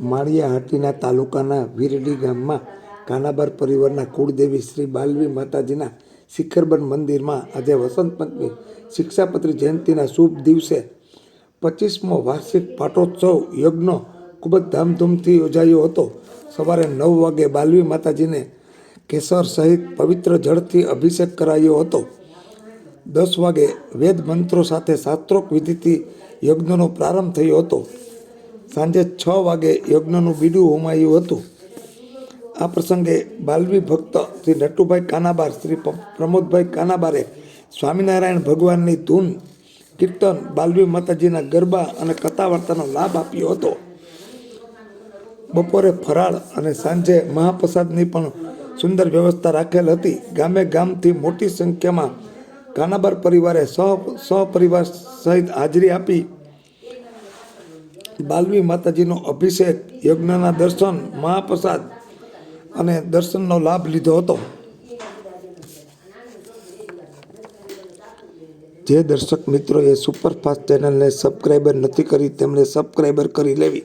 માળિયા હાટીના તાલુકાના વિરડી ગામમાં કાનાબાર પરિવારના કુળદેવી શ્રી બાલવી માતાજીના શિખરબન મંદિરમાં આજે વસંત પંચમી શિક્ષાપત્રી જયંતિના શુભ દિવસે પચીસમો વાર્ષિક પાટોત્સવ યજ્ઞ ખૂબ જ ધામધૂમથી યોજાયો હતો. સવારે નવ વાગે બાલવી માતાજીને કેસર સહિત પવિત્ર જળથી અભિષેક કરાયો હતો. દસ વાગે વેદ મંત્રો સાથે શાસ્ત્રોક વિધિથી યજ્ઞનો પ્રારંભ થયો હતો. સાંજે છ વાગે યજ્ઞનું બીડું હોમાયું હતું. આ પ્રસંગે બાલવી ભક્ત શ્રી નટુભાઈ કાનાબાર, શ્રી પ્રમોદભાઈ કાનાબારે સ્વામિનારાયણ ભગવાનની ધૂન, કીર્તન, બાલવી માતાજીના ગરબા અને કથા વાર્તાનો લાભ આપ્યો હતો. બપોરે ફરાળ અને સાંજે મહાપ્રસાદની પણ સુંદર વ્યવસ્થા રાખેલ હતી. ગામે ગામથી મોટી સંખ્યામાં કાનાબાર પરિવારે સહ સહપરિવાર સહિત હાજરી આપી બાલવી માતાજીનો અભિષેક, યજ્ઞના દર્શન, મહાપ્રસાદ અને દર્શનનો લાભ લીધો હતો. જે દર્શક મિત્રોએ સુપરફાસ્ટ ચેનલને સબસ્ક્રાઈબર નથી કરી, તેમણે સબસ્ક્રાઈબર કરી લેવી.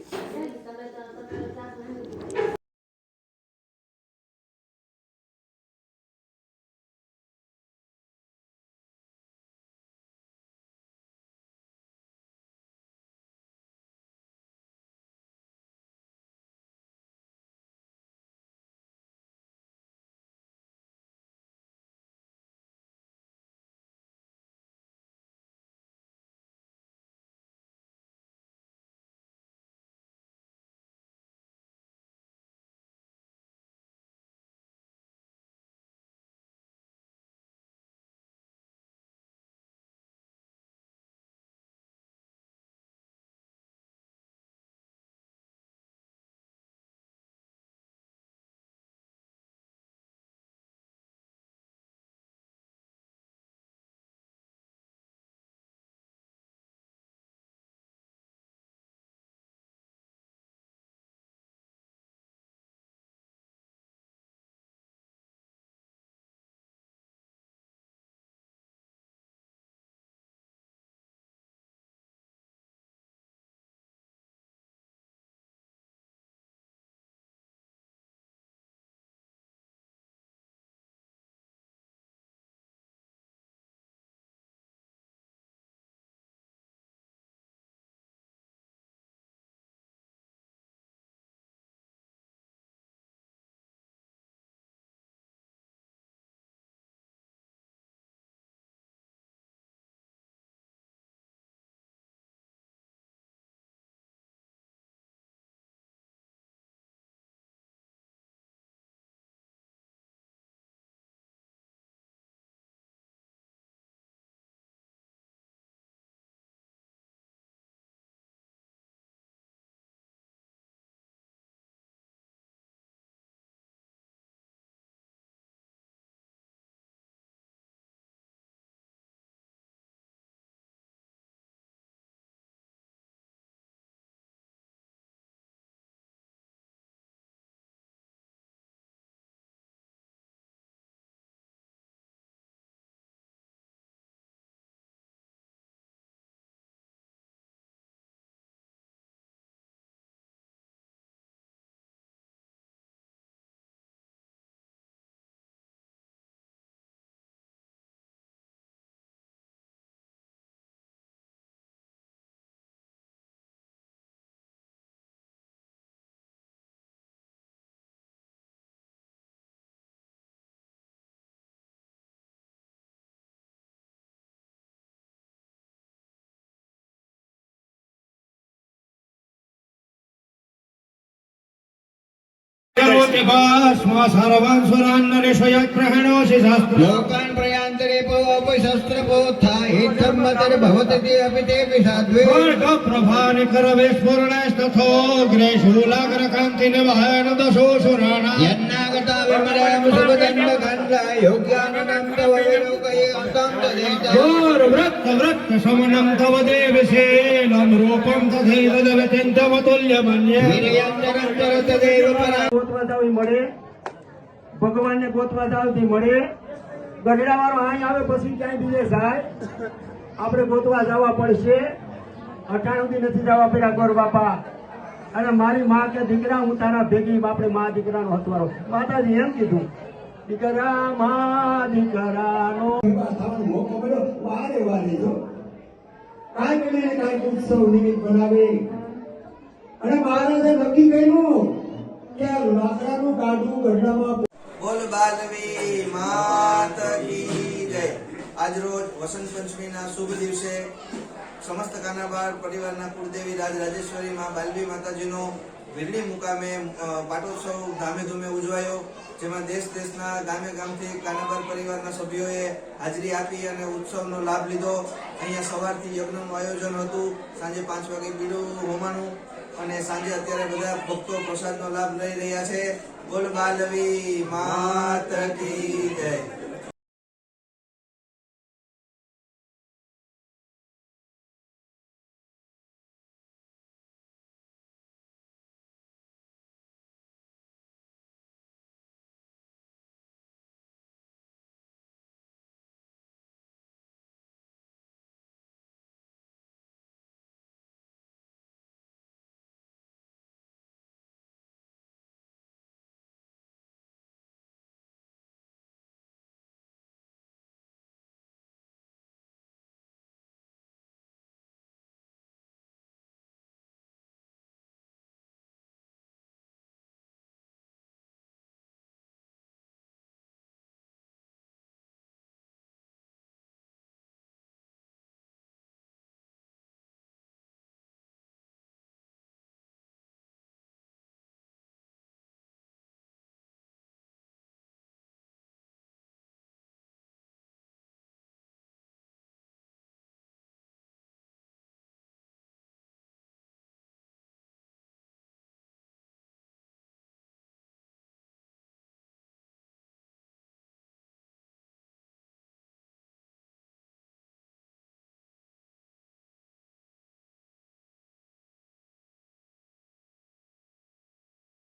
लोकान् प्रयान्तरे पोऽपि शस्त्रपोत्था हितर्मतर् भवति ते अपि तेऽपि साध्वे यन्नागता विमलां सुखदण्डकान्ता योग्यानन्द वैलोकये अन्तं तदेत समनं तव देवशेलं रूपं तथैव दवत्यन्तमतुल्यमन्ये वीर्यन्तरन्तर तदेव परा ગોતવા મળે, ભગવાનને ગોતવા જાવ મળે. ગઢડા વાળો અહીં આવે પછી ક્યાંય બીજે જાય. આપણે ગોતવા જવા પડશે. અઠાણું થી નથી જવા પડ્યા, ગોર બાપા. અને મારી માં કે દીકરા, હું તારા ભેગી આપણે માં દીકરાનો હતવારો માતાજી એમ કીધું, દીકરા મા દીકરાનો. મોકો મળ્યો વારે વારે જો. કાંઈક ને કાંઈક ઉત્સવ નિમિત્ત બનાવે. અને મહારાજે નક્કી કર્યું કે લાકડાનું ગાડું ગઢડામાં બોલ બાલવી માત કી જય. આજરોજ વસંત પંચમીના શુભ દિવસે સમસ્ત કાનાબાર પરિવારના કુળદેવી રાજ રાજેશ્વરી માં બાલવી માતાજીનો વીરડી મુકામે પાટોત્સવ ધામે ધૂમે ઉજવાયો, જેમાં દેશ દેશના ગામે ગામથી કાનાબાર પરિવારના સભ્યોએ હાજરી આપી અને ઉત્સવનો લાભ લીધો. અહીંયા સવારથી યજ્ઞનું આયોજન હતું. સાંજે પાંચ વાગે બીડું હોમાનું અને સાંજે અત્યારે બધા ભક્તો પ્રસાદનો લાભ લઈ રહ્યા છે. બોલ બાલવી માત કી જય.